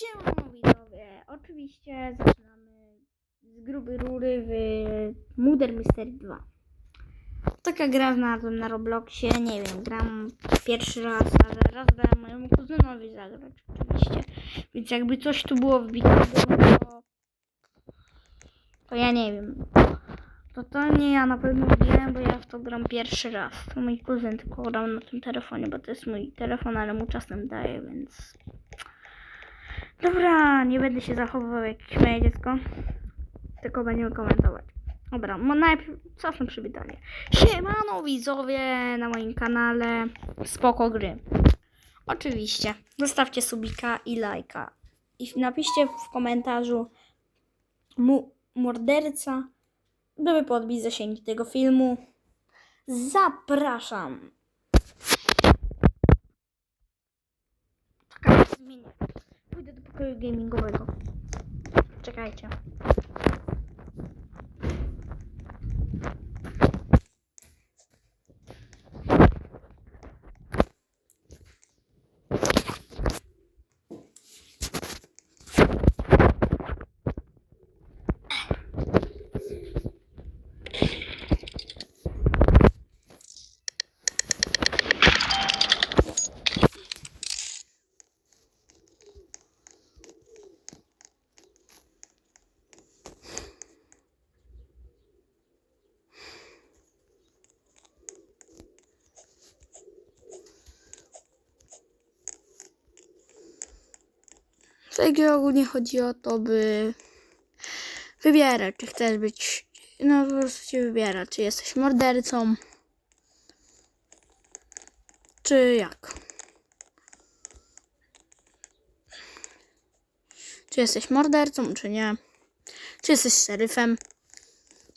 Siemano widzowie, oczywiście zaczynamy z gruby rury w Murder Mystery 2. Taka gra znalazłem na Robloxie, nie wiem, gram pierwszy raz, ale raz dałem mojemu kuzynowi zagrać oczywiście. Więc jakby coś tu było wbitego, to, to ja nie wiem. To to nie ja na pewno wiem, bo ja w to gram pierwszy raz. To mój kuzyn tylko grał na tym telefonie, bo to jest mój telefon, ale mu czasem daje, więc... Dobra, nie będę się zachowywał jak moje dziecko. Tylko będziemy komentować. Dobra, mo- najpierw cofnę przywitanie. Siemano widzowie na moim kanale Spoko Gry. Oczywiście, zostawcie subika i lajka. I napiszcie w komentarzu mu morderca, żeby podbić zasięgi tego filmu. Zapraszam. Czekaj, zmienię. Pójdę do pokoju gamingowego. Czekajcie. Tej grze ogólnie chodzi o to, by wybierać, czy chcesz być. No po prostu cię wybiera, czy jesteś mordercą, czy jak. Czy jesteś mordercą, czy nie. Czy jesteś szeryfem,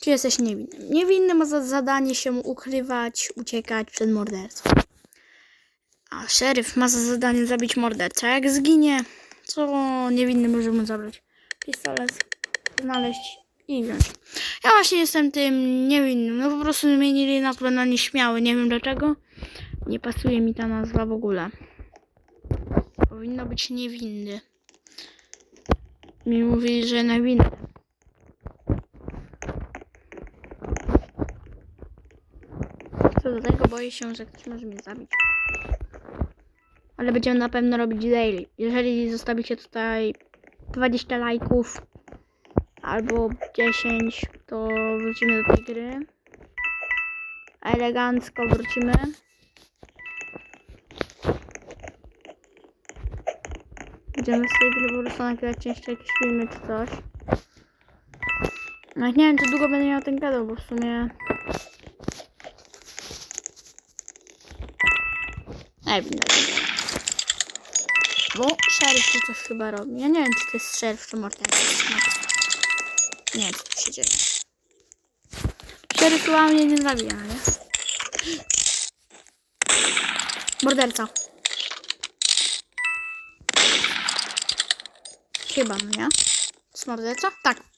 czy jesteś niewinnym. Niewinny ma za zadanie się ukrywać, uciekać przed mordercą. A szeryf ma za zadanie zabić mordercę. Jak zginie, co niewinny może mu zabrać? Pistolet, znaleźć i wziąć. Ja właśnie jestem tym niewinnym. No po prostu zmienili nazwę na nieśmiały. Nie wiem dlaczego. Nie pasuje mi ta nazwa w ogóle. Powinno być niewinny. Mi mówili, że niewinny. Co do tego boję się, że ktoś może mnie zabić. Ale będziemy na pewno robić daily. Jeżeli zostawicie tutaj 20 lajków albo 10, to wrócimy do tej gry. Elegancko wrócimy. Będziemy z tej gry po prostu nagrywać częściej jakieś filmy czy coś. No nie wiem, czy długo będę miał ten kanał, bo w sumie... Nie wiem, bo szeryf tu coś chyba robi. Ja nie wiem, czy to jest szeryf, czy morderca. Nie wiem, co tu się dzieje. Szeryf chyba mnie nie zabija, nie? Morderca. Chyba, no nie? To jest morderca? Tak.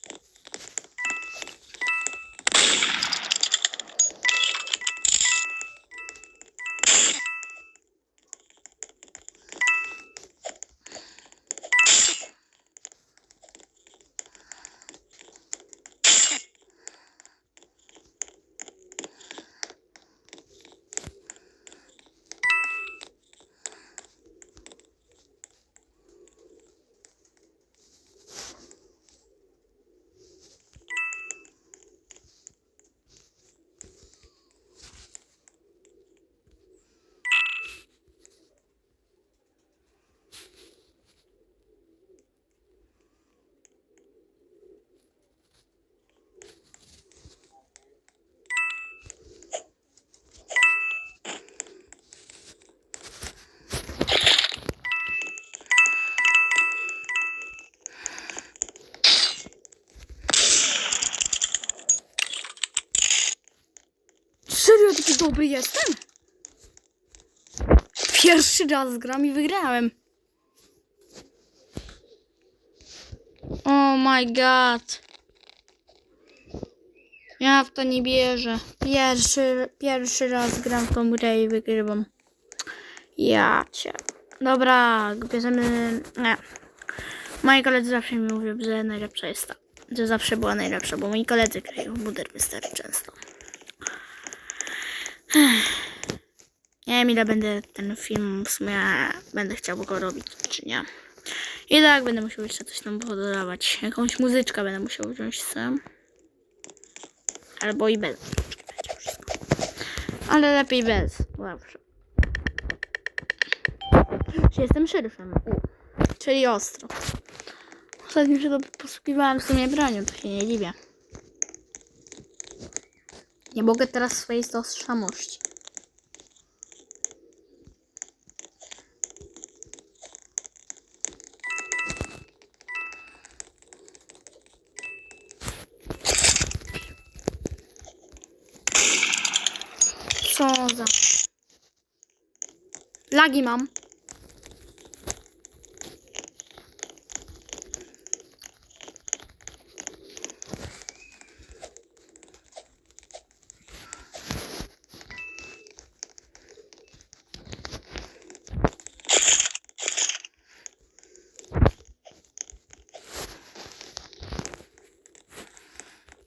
Serio taki dobry jestem? Pierwszy raz gram i wygrałem. Oh my god. Ja w to nie bierze. Pierwszy, pierwszy raz gram w tą grę i wygrywam. Ja cię. Dobra, bierzemy... Nie. Moi koledzy zawsze mi mówią, że najlepsza jest ta. Że zawsze była najlepsza, bo moi koledzy grają w Buder Mystery często. Nie wiem ile będę ten film w sumie będę chciał go robić, czy nie. I tak będę musiał jeszcze coś tam pododawać. Jakąś muzyczkę będę musiał wziąć sam. Albo i bez. Ale lepiej bez. Czy jestem szeryfem? U. Czyli ostro. Ostatnio się to posługiwałem w sumie bronią, to się nie dziwię. Nie mogę teraz swojej tożsamości. Co za... Lagi mam.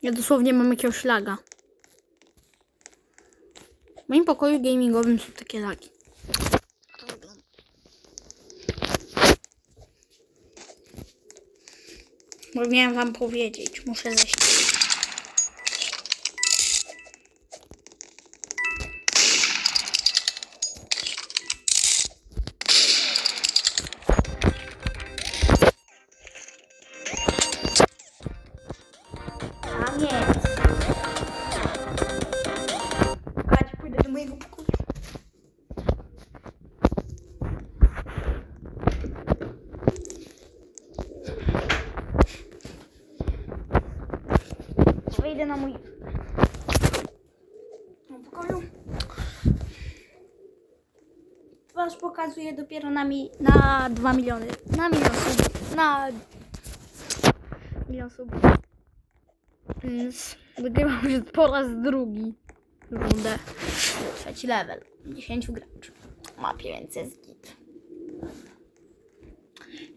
Ja dosłownie mam jakiegoś laga. W moim pokoju gamingowym są takie lagi. Bo miałem wam powiedzieć, muszę zejść. Was pokazuję dopiero na, mi, na 2 miliony. Na milion subów. Na milion subów. Więc wygrywam już po raz drugi rundę. Trzeci level. 10 graczy. Mapie, więc jest git.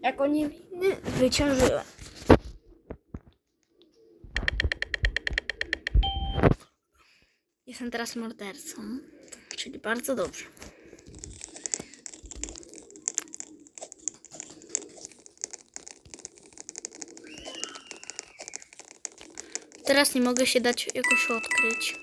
Jako niewinny wyciążyłem. Jestem teraz mordercą, czyli bardzo dobrze. Teraz nie mogę się dać jakoś odkryć.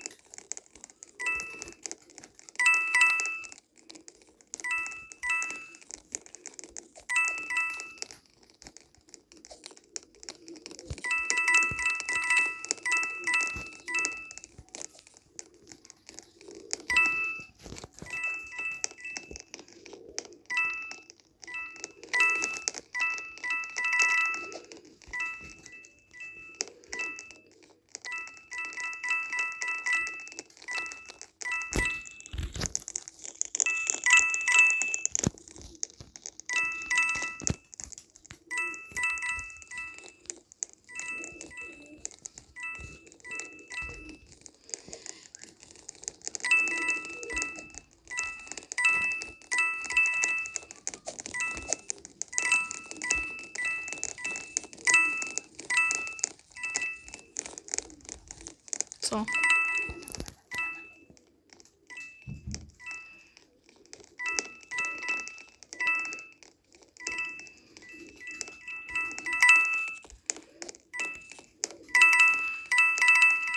Co?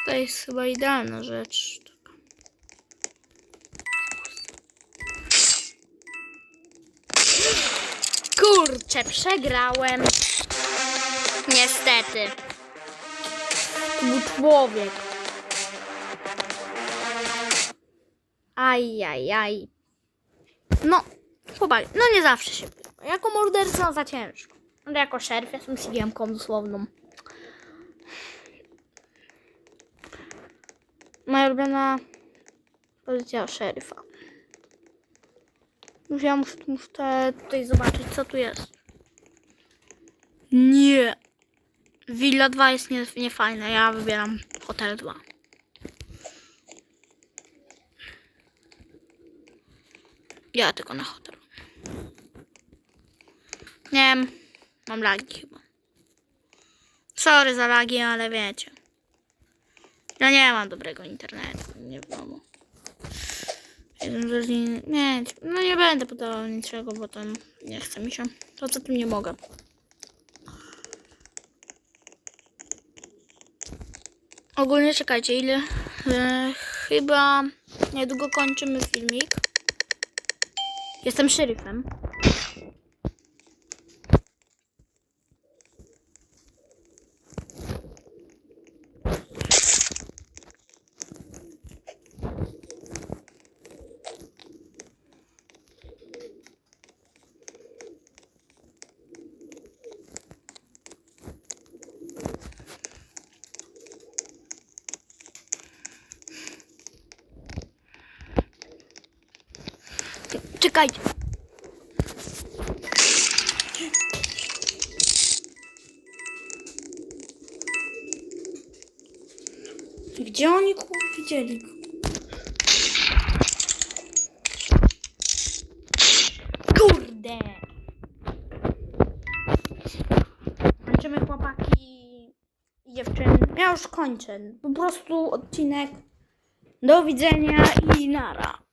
To jest chyba idealna rzecz. Kurczę, przegrałem. Niestety. To był człowiek. Aj, aj, aj. No, chłopaki, no nie zawsze się. Jako morderca za ciężko. Ale jako szeryf jestem CGM-ką dosłowną. Moja ulubiona pozycja szeryfa. Już ja muszę, muszę tutaj zobaczyć, co tu jest. Nie. Villa 2 jest nie, niefajna. Ja wybieram Hotel 2. Ja tylko na hotel. Nie wiem. Mam lagi chyba. Sorry za lagi, ale wiecie. Ja nie mam dobrego internetu, nie w domu. Jeżeli nie, no nie będę podawał niczego, bo tam nie chce mi się. To co tym nie mogę. Ogólnie czekajcie, ile? E, chyba niedługo kończymy filmik. Jestem szeryfem. Czekajcie. Gdzie oni kurwa widzieli? Kurde! Kończymy chłopaki i dziewczyny. Ja już kończę. Po prostu odcinek. Do widzenia i nara.